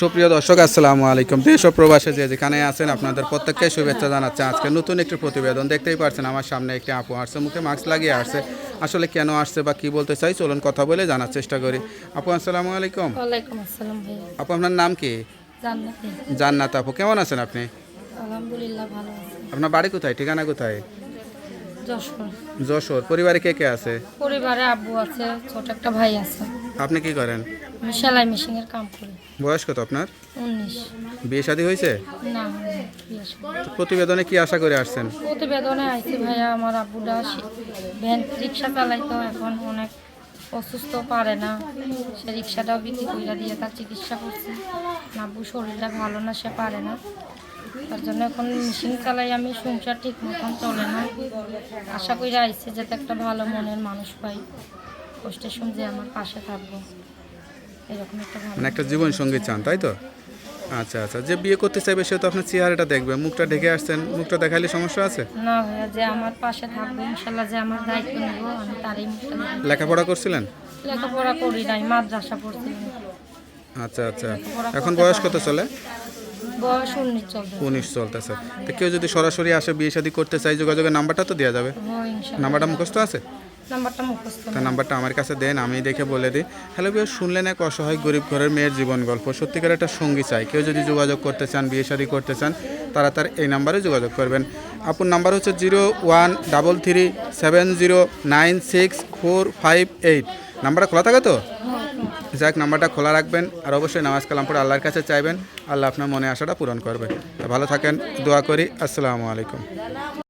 সুপ্রিয় দর্শক আসসালামু আলাইকুম। দেশ ও প্রবাসে যে যেখানে আছেন আপনাদের প্রত্যেককে শুভেচ্ছা জানাচ্ছে। আজকে নতুন একটি প্রতিবেদন দেখতেই পাচ্ছেন আমার সামনে একটি আপু আসছে মুখে মাস্ক লাগিয়ে আসছে। আসলে কেন আসছে বা কি বলতে চাই চলুন কথা বলে জানার চেষ্টা করি। আপু আসসালামু আলাইকুম। আপু আপনার নাম কি? জান্নাতি। জান্নাত আপু কেমন আছেন আপনি? আলহামদুলিল্লাহ ভালো আছি। আপনার বাড়ি কোথায় ঠিকানা কোথায়? যশোর। যশোর পরিবারে কে কে আছে? পরিবারে আব্বু আছে ছোট একটা ভাই আছে। আপনি কি করেন? আমি সেলাই মেশিনের কাম করি। বয়স কত আপনার? উনিশ। বিয়ে শাদী হয়েছে? না প্রতিবেদনে কি আশা করে আসছেন? প্রতিবেদনে আইছি ভাইয়া আমার আব্বুটা ভ্যান রিক্সা চালাইতো এখন অনেক অসুস্থ পারে না। সে রিক্সাটাও বিক্রি করে দিয়ে তার চিকিৎসা করছে। আব্বু শরীরটা ভালো না সে পারে না। তার জন্য এখন মেশিন চালাই আমি সংসার ঠিক মতন চলে না। আশা করে আইছে যাতে একটা ভালো মনের মানুষ পাই। কষ্টের সঙ্গে আমার পাশে থাকব। মানে একটা জীবন সঙ্গী চান তাই তো? আচ্ছা আচ্ছা যে বিয়ে করতে চাইবে সে তো আপনার চেহারাটা দেখবে মুখটা ঢেকে আসছেন মুখটা দেখাইলে সমস্যা আছে? না ভাইয়া যে আমার পাশে থাকবে ইনশাল্লাহ যে আমার দায়িত্ব নেব আমি তারই লেখাপড়া করছিলেন? লেখাপড়া করি নাই মাদ্রাসা পড়ছি আচ্ছা আচ্ছা এখন বয়স কত চলে? বয়স উনিশ উনিশ চলতেছে। তো কেউ যদি সরাসরি আসে বিয়ে শাদী করতে চাই যোগাযোগের নাম্বারটা তো দেওয়া যাবে। নাম্বারটা মুখস্থ আছে? নাম্বারটা মুখস্থ তার নাম্বারটা আমার কাছে দেন, আমি দেখে বলে দিই। হ্যালো বিয়ে শুনলেন এক অসহায় গরিব ঘরের মেয়ের জীবন গল্প। সত্যিকার একটা সঙ্গী চাই। কেউ যদি যোগাযোগ করতে চান, বিয়ে শাদী করতে চান, তারা তার এই নাম্বারে যোগাযোগ করবেন। আপুর নাম্বার হচ্ছে zero one double three seven zero nine six four five eight. নাম্বারটা খোলা থাকে তো? যাক, নাম্বারটা খোলা রাখবেন আর অবশ্যই নামাজ কালাম পড়ে আল্লাহর কাছে চাইবেন। আল্লাহ আপনার মনে আশাটা পূরণ করবে। ভালো থাকেন, দোয়া করি। আসসালামু আলাইকুম।